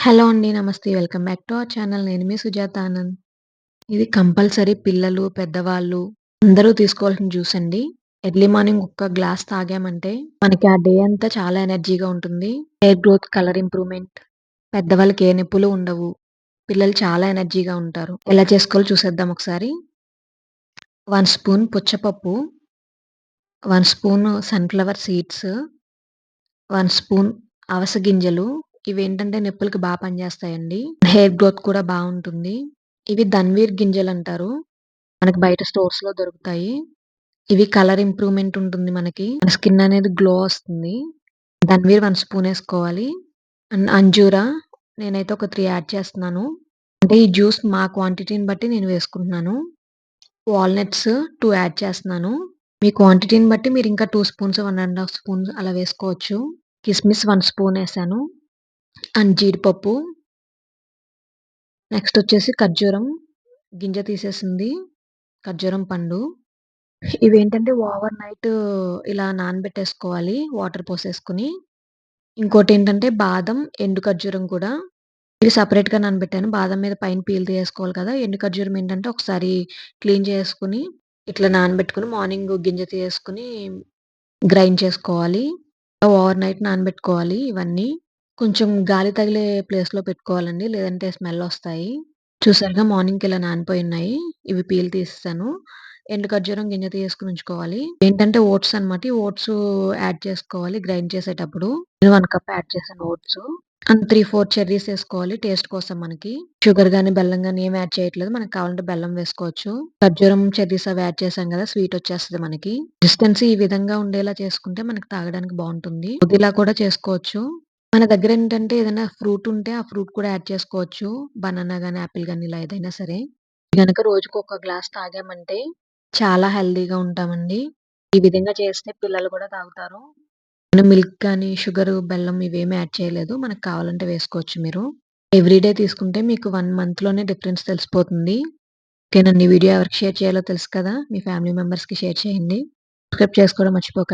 Hello అండి. నమస్తే. Welcome back to our channel. నేను మీ సుజాత ఆనంద్. ఇది కంపల్సరీ పిల్లలు, పెద్దవాళ్ళు అందరూ తీసుకోవాల్సిన జ్యూస్ అండి. ఎర్లీ మార్నింగ్ ఒక్క గ్లాస్ తాగామంటే మనకి ఆ డే అంతా చాలా ఎనర్జీగా ఉంటుంది. హెయిర్ గ్రోత్, కలర్ ఇంప్రూవ్‌మెంట్ పెద్దవాళ్ళకి ఏ నొప్పులు ఉండవు. పిల్లలు చాలా ఎనర్జీగా ఉంటారు. ఎలా చేసుకోవాలో చూసేద్దాం ఒకసారి. 1 స్పూన్ పుచ్చపప్పు, 1 స్పూన్ సన్‌ఫ్లవర్ సీడ్స్, 1 స్పూన్ అవిసె గింజలు ఇవేంటంటే నొప్పులకి బా పనిచేస్తాయండి. హెయిర్ గ్రోత్ కూడా బావుంటుంది. ఇవి ధన్వీర్ గింజలంటారు. మనకి బయట స్టోర్స్‌లో దొరుకుతాయి. ఇవి కలర్ ఇంప్రూవ్‌మెంట్ ఉంటుంది మనకి. మన స్కిన్ అనేది గ్లో వస్తుంది. ధన్వీర్ 1 స్పూన్ ఏసుకోవాలి. అండ్ అంజూరా నేనైతే ఒక 3 యాడ్ చేస్తున్నాను. అంటే ఈ జ్యూస్ మా క్వాంటిటీని బట్టి నేను వేసుకుంటున్నాను. వాల్‌నట్స్ 2 యాడ్ చేస్తున్నాను. మీ క్వాంటిటీని బట్టి మీరు ఇంకా 2 స్పూన్స్, 1 ½ స్పూన్స్ అలా వేసుకోవచ్చు. కిస్మిస్ 1 స్పూన్ వేసాను అండ్ జీడిపప్పు. నెక్స్ట్ వచ్చేసి ఖర్జూరం. గింజ తీసేసింది. ఖర్జూరం పండు. ఇవేంటంటే ఓవర్ నైట్ ఇలా నానబెట్టేసుకోవాలి వాటర్ పోసేసుకొని. ఇంకోటేంటంటే బాదం, ఎండు ఖర్జూరం కూడా. ఇది సపరేట్గా నానబెట్టాను. బాదం మీద పైన పీల్ తీసేసుకోవాలి కదా! ఎండు ఖర్జూరం ఏంటంటే ఒకసారి క్లీన్ చేసుకుని ఇట్లా నానబెట్టుకొని మార్నింగ్ గింజ తీసేసుకొని గ్రైండ్ చేసుకోవాలి. ఓవర్ నైట్ నానబెట్టుకోవాలి ఇవన్నీ. కొంచెం గాలి తగిలే ప్లేస్‌లో పెట్టుకోవాలండి. లేదంటే స్మెల్ ఒస్తాయి. చూసారుగా మార్నింగ్‌కి ఇలా నానిపోయున్నాయి. ఇవి పీల్ తీసేసాను. ఎండు ఖర్జూరం గింజ తీసేసుకొని ఉంచుకోవాలి. ఏంటంటే ఓట్స్ అనమాట. ఈ ఓట్స్ యాడ్ చేసుకోవాలి గ్రైండ్ చేసేటప్పుడు. నేను 1 కప్ యాడ్ చేశాను ఓట్స్. అండ్ 3, 4 చెర్రీస్ ఏసుకోవాలి టేస్ట్ కోసం మనకి. షుగర్ గాని, బెల్లం గాని ఏమి యాడ్ చేయట్లేదు. మనకు కావాలంటే బెల్లం వేసుకోవచ్చు. ఖర్జూరం, చెర్రీస్ అవి యాడ్ చేశాం కదా! స్వీట్ వచ్చేస్తది మనకి. కన్సిస్టెన్సీ ఈ విధంగా ఉండేలా చేసుకుంటే మనకు తాగడానికి బావుంటుంది. ఇలా కూడా చేసుకోవచ్చు. మన దగ్గర ఏంటంటే ఏదైనా ఫ్రూట్ ఉంటే ఆ ఫ్రూట్ కూడా యాడ్ చేసుకోవచ్చు. బనానా గాని, యాపిల్ గాని ఇలా ఏదైనా సరే. గనక రోజుకు ఒక గ్లాస్ తాగామంటే చాలా హెల్తీగా ఉంటామండి. ఈ విధంగా చేస్తే పిల్లలు కూడా తాగుతారు. మనం మిల్క్ గాని, షుగరు, బెల్లం ఇవేమి యాడ్ చేయలేదు. మనకు కావాలంటే వేసుకోవచ్చు మీరు. ఎవ్రీ డే తీసుకుంటే మీకు 1 మంత్‌లోనే డిఫరెన్స్ తెలిసిపోతుంది. ఓకేనండి. ఈ వీడియో ఎవరికి షేర్ చేయాలో తెలుసు కదా! మీ ఫ్యామిలీ మెంబర్స్‌కి షేర్ చేయండి. సబ్స్క్రైబ్ చేసుకోవడం మర్చిపోకండి.